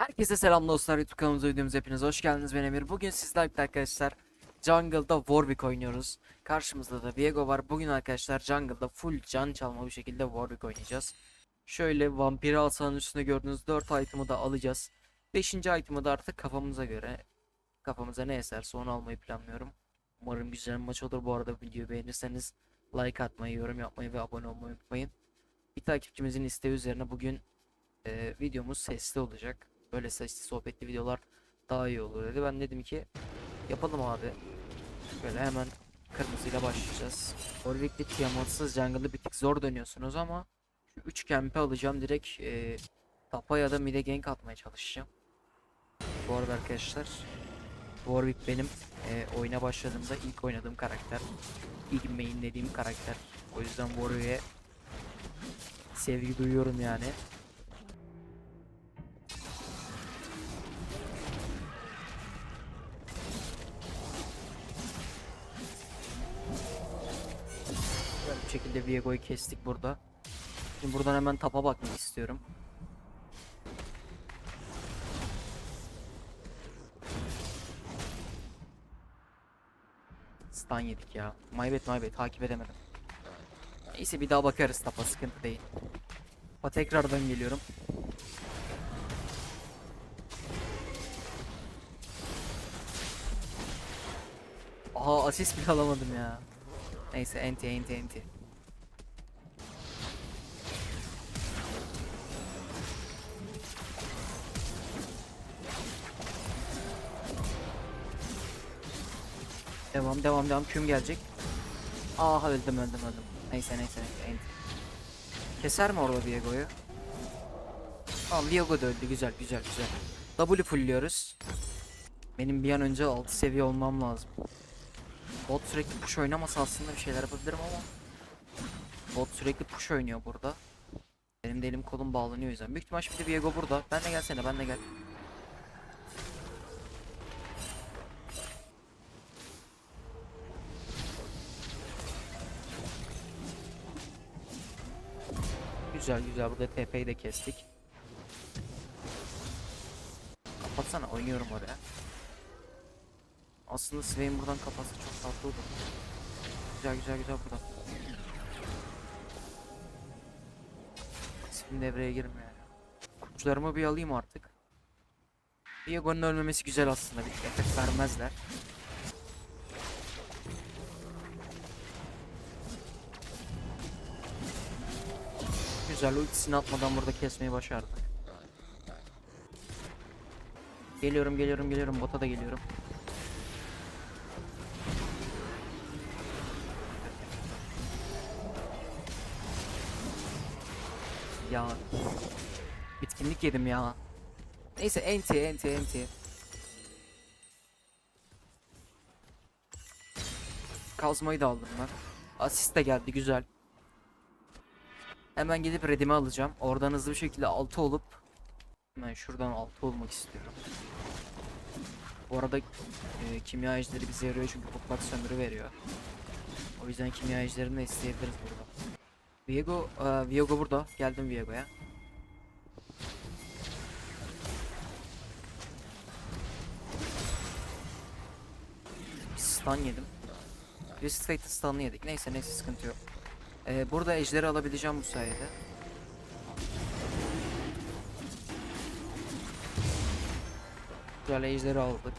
Herkese selam dostlar YouTube kanalımıza videomuza hepiniz hoş geldiniz ben Emir. Bugün sizlerle arkadaşlar Jungle'da Warwick oynuyoruz. Karşımızda da Viego var. Bugün arkadaşlar Jungle'da full can çalma bir şekilde Warwick oynayacağız. Şöyle vampiri alsanın üstünde gördüğünüz 4 item'ı da alacağız. 5. item'ı da artık kafamıza göre kafamıza ne eserse onu almayı planlıyorum. Umarım güzel bir maç olur. Bu arada videoyu beğenirseniz like atmayı, yorum yapmayı ve abone olmayı unutmayın. Bir takipçimizin isteği üzerine bugün e, videomuz sesli olacak. Böyle sesli sohbetli videolar daha iyi olur dedi. Ben dedim ki yapalım abi. Böyle hemen kırmızıyla başlayacağız. Warwick'te Tiamat'sız jungle'da bir tık zor dönüyorsunuz ama şu 3 camp'i alacağım direkt e, tapa ya da mid'e gank atmaya çalışacağım. Bu arada arkadaşlar Warwick benim e, oyuna başladığımda ilk oynadığım karakter. İlk mainlediğim karakter. O yüzden Warwick'e sevgi duyuyorum yani. Şekilde Viego'yu kestik burada. Şimdi buradan hemen tapa bakmak istiyorum. Stun yedik ya. Maybet maybet takip edemedim. Neyse bir daha bakarız tapa sıkıntı değil. Tapa tekrardan geliyorum. Aha asist bile alamadım ya. Neyse enti enti enti. Devam devam devam küm gelecek. Aha öldüm öldüm öldüm. Neyse neyse neyse. Keser mi orada Viego'yu? Tamam Viego da öldü güzel güzel güzel. W fullliyoruz. Benim bir an önce 6 seviye olmam lazım. Bot sürekli push oynamasa aslında bir şeyler yapabilirim ama Bot sürekli push oynuyor burada. Benim de elim kolum bağlanıyor o yüzden. Büyük ihtimal şimdi Viego burada. Ben de gelsene ben de gel. Güzel güzel burada TP'yi de kestik. Kapatsana oynuyorum oraya. Aslında Swain buradan kapatsa çok tatlı olur. Güzel güzel güzel burada. Swain devreye girmiyor ya. Kutularımı bir alayım artık. Diego'nun ölmemesi güzel aslında. Bir efekt vermezler. Güzel ultisini atmadan burada kesmeyi başardık. Geliyorum geliyorum geliyorum bota da geliyorum. Ya bitkinlik yedim ya. Neyse enti enti enti. Kazmayı da aldım ben. Asist de geldi güzel. Hemen gidip redimi alacağım. Oradan hızlı bir şekilde 6 olup Hemen şuradan 6 olmak istiyorum. Bu arada e, kimya ejderi bize yarıyor çünkü mutlak sömürü veriyor. O yüzden kimya ejderini de isteyebiliriz burada. Viego, e, Viego burada. Geldim Viego'ya. Stun yedim. Twist Fate'ı stun'ı yedik. Neyse neyse sıkıntı yok. E, burada ejderi alabileceğim bu sayede. Güzel ejderi aldık.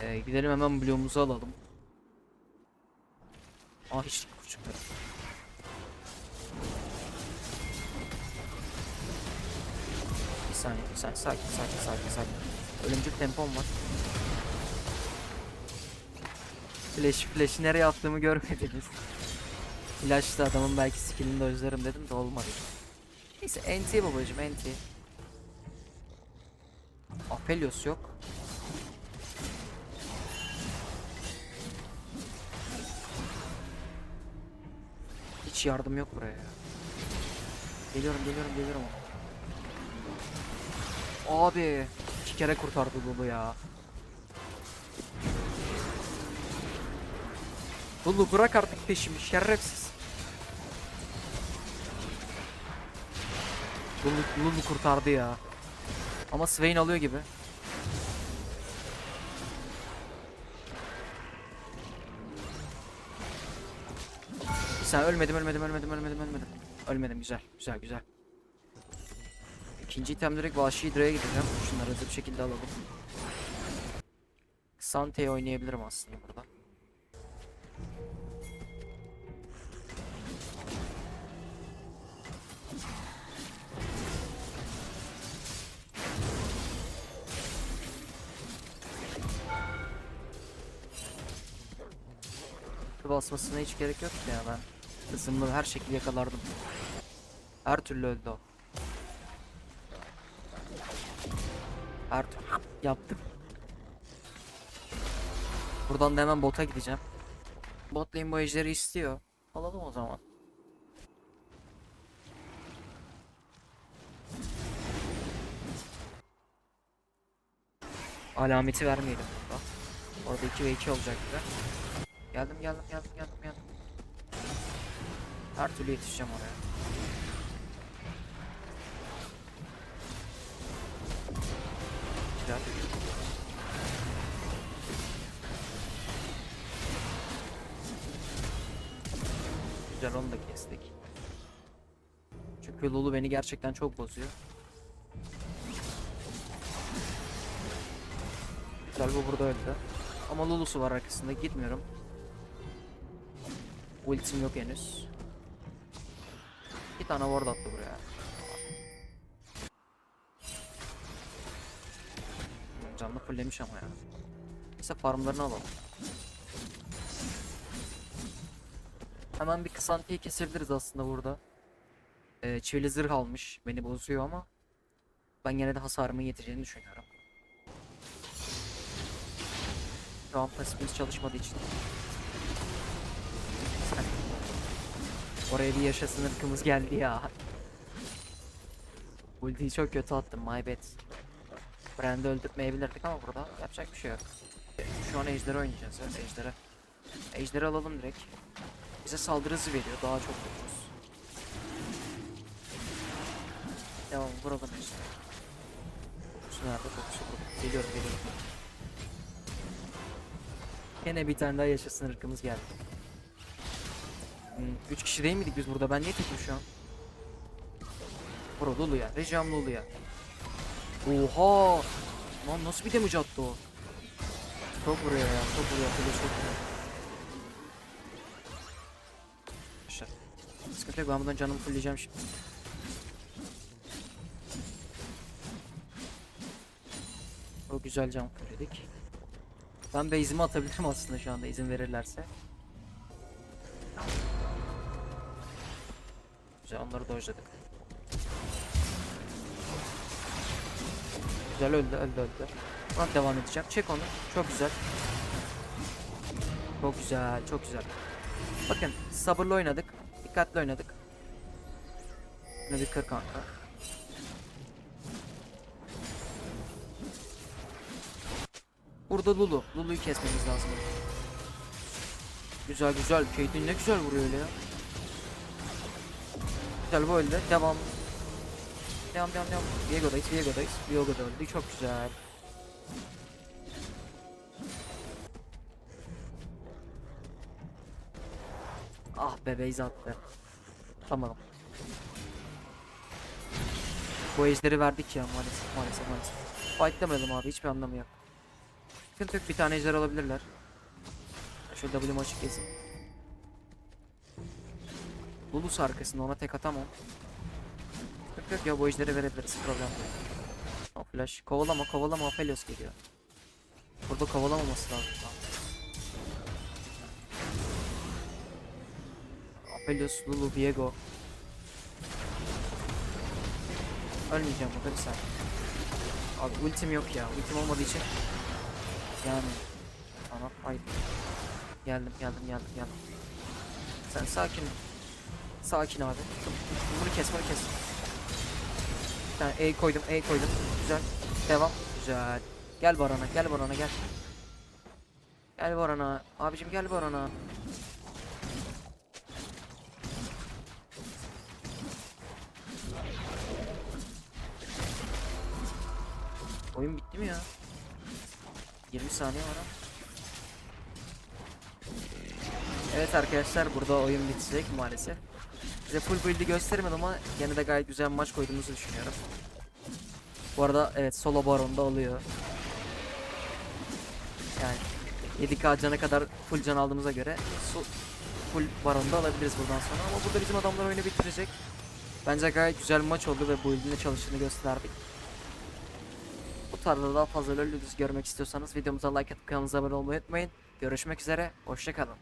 Ee, gidelim hemen bloğumuzu alalım. Aa hiç çıkmadı. Bir saniye, bir saniye. Sakin, sakin, sakin, sakin. Ölümcül tempom var. Flash, flash nereye attığımı görmediniz. Flash'ta adamın belki skillini de özlerim dedim de olmadı. Neyse NT babacım NT. Aphelios yok. Hiç yardım yok buraya. ya. Geliyorum geliyorum geliyorum. Abi iki kere kurtardı Lulu ya. Lulu bırak artık peşimi şerefsiz. Lulu, Lulu kurtardı ya. Ama Swain alıyor gibi. Sen ölmedim ölmedim ölmedim ölmedim ölmedim. Ölmedim güzel güzel güzel. İkinci item direkt Vahşi Hydra'ya gideceğim. Şunları hızlı bir şekilde alalım. Sante'yi oynayabilirim aslında burada. Basmasına hiç gerek yok ya ben. Hızımla her şekilde yakalardım. Her türlü öldü o. Her türlü yaptım. Buradan da hemen bota gideceğim. Bot lane bu ejderi istiyor. Alalım o zaman. Alameti vermeyelim burada. Orada 2 ve 2 olacak gibi. Geldim geldim geldim geldim geldim. Her türlü yetişeceğim oraya. Güzel. Güzel onu da kestik. Çünkü Lulu beni gerçekten çok bozuyor. Güzel bu burada öldü. Ama Lulu'su var arkasında gitmiyorum. Ultim yok henüz. Bir tane ward attı buraya. Canlı fullemiş ama ya. Neyse farmlarını alalım. Hemen bir kısantiyi kesebiliriz aslında burada. Ee, çivili zırh almış. Beni bozuyor ama ben yine de hasarımın yeteceğini düşünüyorum. Şu an pasifimiz çalışmadığı için. Oraya bir yaşasın ırkımız geldi ya. Ultiyi çok kötü attım my bad. Brand'i öldürtmeyebilirdik ama burada yapacak bir şey yok. Şu an ejderi oynayacağız ya ejderi. Ejderi alalım direkt. Bize saldırı hızı veriyor daha çok vururuz. Devam vuralım ejderi. Kokusu nerede kokusu burada. Geliyorum geliyorum. Yine bir tane daha yaşasın ırkımız geldi. Hmm, üç kişi değil miydik biz burada? Ben niye tekim şu an? Bro Lulu'ya. Rejam Lulu'ya. Oha! Lan nasıl bir damage attı o? Çok vuruyor ya. Çok vuruyor. Çok çok vuruyor. Arkadaşlar. Sıkıntı yok. Ben buradan canımı fullleyeceğim şimdi. O güzel can fullledik. Ben base'imi atabilirim aslında şu anda izin verirlerse. Güzel onları dojladık. Güzel öldü öldü öldü. Buna devam edeceğim. Çek onu. Çok güzel. Çok güzel çok güzel. Bakın sabırlı oynadık. Dikkatli oynadık. Yine bir kır kanka. Burada Lulu. Lulu'yu kesmemiz lazım. Güzel güzel. Caitlyn ne güzel vuruyor öyle ya. Güzel öldü. Devam. Devam devam devam. Viego'dayız. Viego'dayız. Viego da öldü. Çok güzel. Ah be base attı. Tamam. Bu ejderi verdik ya maalesef maalesef maalesef. Fightlamayalım abi hiçbir anlamı yok. Sıkıntı yok bir tane ejder alabilirler. Şöyle W'mu açık gezin. Lulus arkasında ona tek atamam. Sıkıntı yok ya bu ejderi verebiliriz problem değil. O flash. Kovalama kovalama Aphelios geliyor. Burada kovalamaması lazım. Aphelios, Lulu, Viego. Ölmeyeceğim burada bir saniye. Abi ultim yok ya. Ultim olmadığı için yani Tamam hayır. Geldim geldim geldim geldim. Sen sakin. Sakin abi. Bunu kes bunu kes. Bir E koydum E koydum. Güzel. Devam. Güzel. Gel Baran'a gel Baran'a gel. Gel Baran'a. Abicim gel Baran'a. Oyun bitti mi ya? 20 saniye var. Evet arkadaşlar burada oyun bitecek maalesef. Size full build'i göstermedim ama yine de gayet güzel maç koyduğumuzu düşünüyorum. Bu arada evet solo baronda oluyor. Yani 7k cana kadar full can aldığımıza göre su- full baronda alabiliriz buradan sonra ama burada bizim adamlar oyunu bitirecek. Bence gayet güzel maç oldu ve build'in de çalıştığını gösterdik. Bu tarzda daha fazla LoL görmek istiyorsanız videomuza like atıp kanalımıza abone olmayı unutmayın. Görüşmek üzere, hoşçakalın.